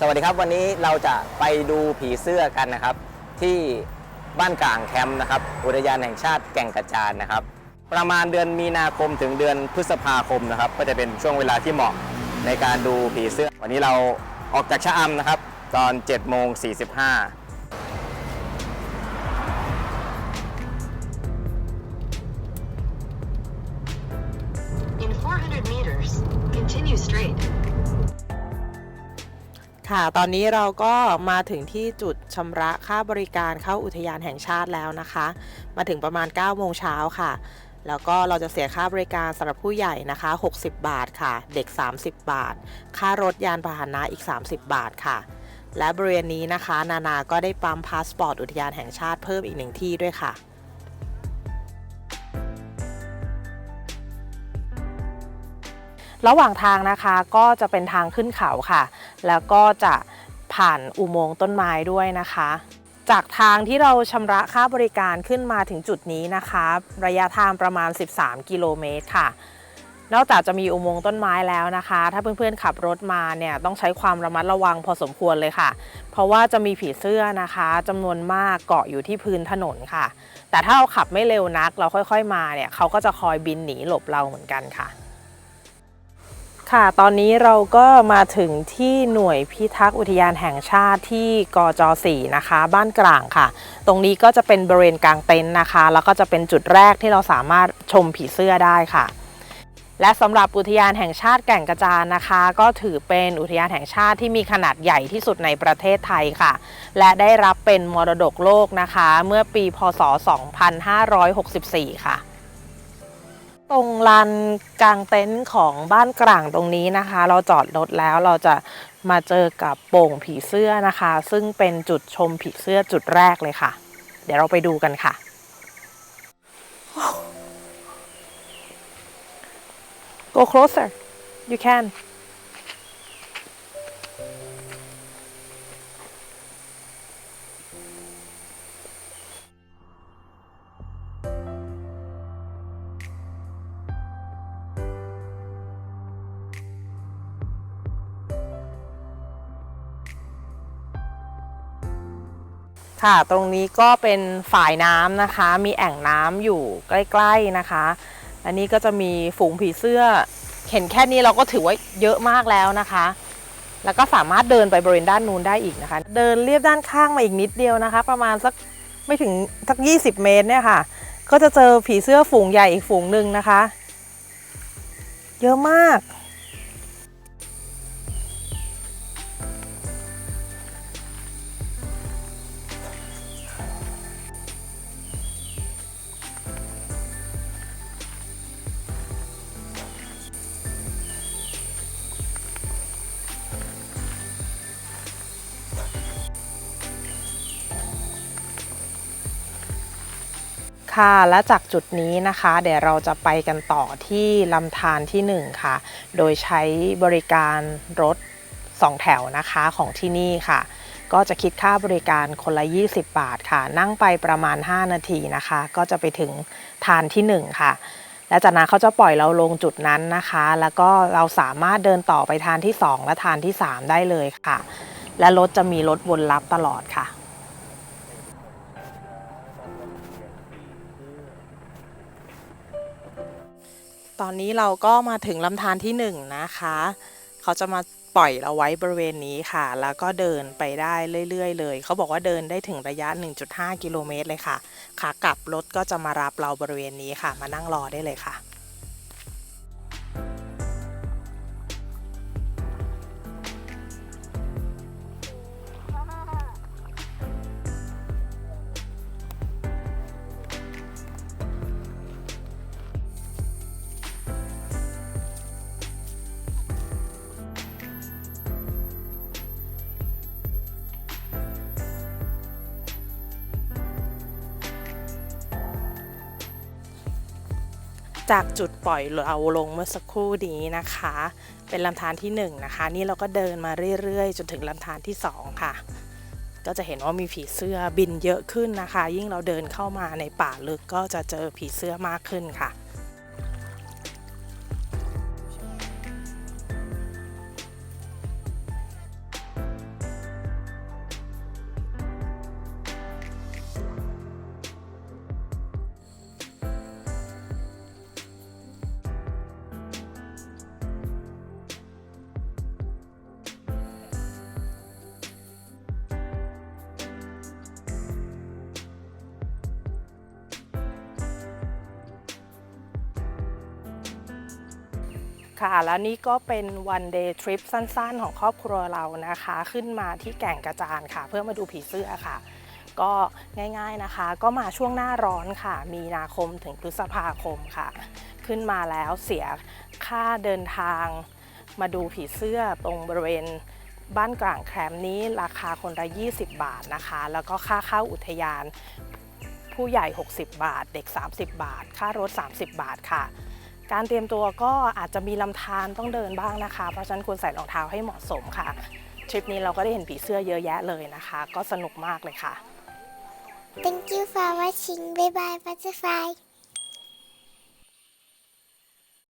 สวัสดีครับวันนี้เราจะไปดูผีเสื้อกันนะครับ ที่บ้านกลางแคมป์นะครับอุทยานแห่งชาติแก่งกระจานนะครับ ประมาณเดือนมีนาคมถึงเดือนพฤษภาคมนะครับ ก็จะเป็นช่วงเวลาที่เหมาะในการดูผีเสื้อ วันนี้เราออกจากชะอำนะครับ ตอน7โมง45 In 400 meters, continue straight. ค่ะ ตอนนี้เราก็มาถึงที่จุดชำระค่าบริการเข้าอุทยานแห่งชาติแล้วนะคะ มาถึงประมาณ 9 โมงเช้าค่ะ แล้วก็เราจะเสียค่าบริการสำหรับผู้ใหญ่นะคะ 60 บาทค่ะ เด็ก 30 บาท ค่ารถยานพาหนะอีก 30 บาทค่ะ และบริเวณนี้นะคะ นานาก็ได้ปั๊มพาสปอร์ตอุทยานแห่งชาติเพิ่มอีกหนึ่งที่ด้วยค่ะ ระหว่างทางนะคะก็จะเป็นทางขึ้นเขาค่ะ แล้วก็จะผ่านอุโมงค์ต้นไม้ด้วยนะคะ จากทางที่เราชำระค่าบริการขึ้นมาถึงจุดนี้นะคะ ระยะทางประมาณ 13 กิโลเมตรค่ะ นอกจากจะมีอุโมงค์ต้นไม้แล้วนะคะ ถ้าเพื่อนๆขับรถมาเนี่ยต้องใช้ความระมัดระวังพอสมควรเลยค่ะ เพราะว่าจะมีผีเสื้อนะคะจำนวนมากเกาะอยู่ที่พื้นถนนค่ะ แต่ถ้าเราขับไม่เร็วนัก เราค่อยๆมาเนี่ยเขาก็จะคอยบินหนีหลบเราเหมือนกันค่ะ ค่ะ ตอนนี้เราก็มาถึงที่หน่วยพิทักษ์อุทยานแห่งชาติที่กจ4นะคะ บ้านกลางค่ะ ตรงนี้ก็จะเป็นบริเวณกลางเต็นท์นะคะ แล้วก็จะเป็นจุดแรกที่เราสามารถชมผีเสื้อได้ค่ะ และสำหรับอุทยานแห่งชาติแก่งกระจานนะคะ ก็ถือเป็นอุทยานแห่งชาติที่มีขนาดใหญ่ที่สุดในประเทศไทยค่ะ และได้รับเป็นมรดกโลกนะคะ เมื่อปี พศ 2564 ค่ะ ตรงลานกลางเต็นท์ของบ้านกลางตรงนี้นะคะ เราจอดรถแล้วเราจะมาเจอกับโป่งผีเสื้อนะคะ ซึ่งเป็นจุดชมผีเสื้อจุดแรกเลยค่ะ เดี๋ยวเราไปดูกันค่ะ Go closer you can ค่ะ ตรงนี้ก็เป็นฝ่ายน้ำนะคะ มีแอ่งน้ำอยู่ใกล้ ๆนะคะ อันนี้ก็จะมีฝูงผีเสื้อ เห็นแค่นี้เราก็ถือว่าเยอะมากแล้วนะคะ แล้วก็สามารถเดินไปบริเวณด้านนู้นได้อีกนะคะ เดินเรียบด้านข้างมาอีกนิดเดียวนะคะ ประมาณสักไม่ถึงสัก 20 เมตรเนี่ยค่ะ ก็จะเจอผีเสื้อฝูงใหญ่อีกฝูงหนึ่งนะคะ เยอะมาก ค่ะและจากจุดนี้นะคะ เดี๋ยวเราจะไปกันต่อที่ลำธารที่ 1 ค่ะ โดยใช้บริการรถ 2 แถวนะคะของที่นี่ค่ะ ก็จะคิดค่าบริการคนละ 20 บาทค่ะ นั่งไปประมาณ 5 นาทีนะคะ ก็จะไปถึงทานที่ 1 ค่ะ และจากนั้นเขาจะปล่อยเราลงจุดนั้นนะคะ แล้วก็เราสามารถเดินต่อไปทานที่ 2 และทานที่ 3 ได้เลยค่ะ และรถจะมีรถวนรับตลอดค่ะ ตอนนี้เราก็มาถึงลำธารที่หนึ่งนะคะ เขาจะมาปล่อยเราไว้บริเวณนี้ค่ะ แล้วก็เดินไปได้เรื่อยๆเลย เขาบอกว่าเดินได้ถึงระยะ 1.5 กิโลเมตรเลยค่ะ ขากลับรถก็จะมารับเราบริเวณนี้ค่ะ มานั่งรอได้เลยค่ะ จากจุดปล่อยเราลงเมื่อสักครู่นี้นะคะ เป็นลำธารที่1นงนะคะ นี่เราก็เดินมาเรื่อยๆ จนถึงลำธารที่ 2 ค่ะ ก็จะเห็นว่ามีผีเสื้อบินเยอะขึ้นนะคะ ยิ่งเราเดินเข้ามาในป่าลึกก็จะเจอผีเสื้อมากขึ้นค่ะ ค่ะ แล้วนี่ก็เป็น one day trip สั้นๆ ของครอบครัวเรานะคะ ขึ้นมาที่แก่งกระจานค่ะ เพื่อมาดูผีเสื้อค่ะ ก็ง่ายๆนะคะ ก็มาช่วงหน้าร้อนค่ะ มีนาคมถึงพฤษภาคมค่ะ ขึ้นมาแล้วเสียค่าเดินทาง มาดูผีเสื้อตรงบริเวณบ้านกลางแคมนี้ราคาคนละ 20 บาทนะคะ แล้วก็ค่าเข้าอุทยานผู้ใหญ่ 60 บาท เด็ก 30 บาท ค่ารถ 30 บาทค่ะ การเตรียมตัวก็อาจจะมีลำธารต้องเดินบ้างนะคะ เพราะฉะนั้นควรใส่รองเท้าให้เหมาะสมค่ะ ทริปนี้เราก็ได้เห็นผีเสื้อเยอะแยะเลยนะคะ ก็สนุกมากเลยค่ะ Thank you for watching. Bye bye, butterfly.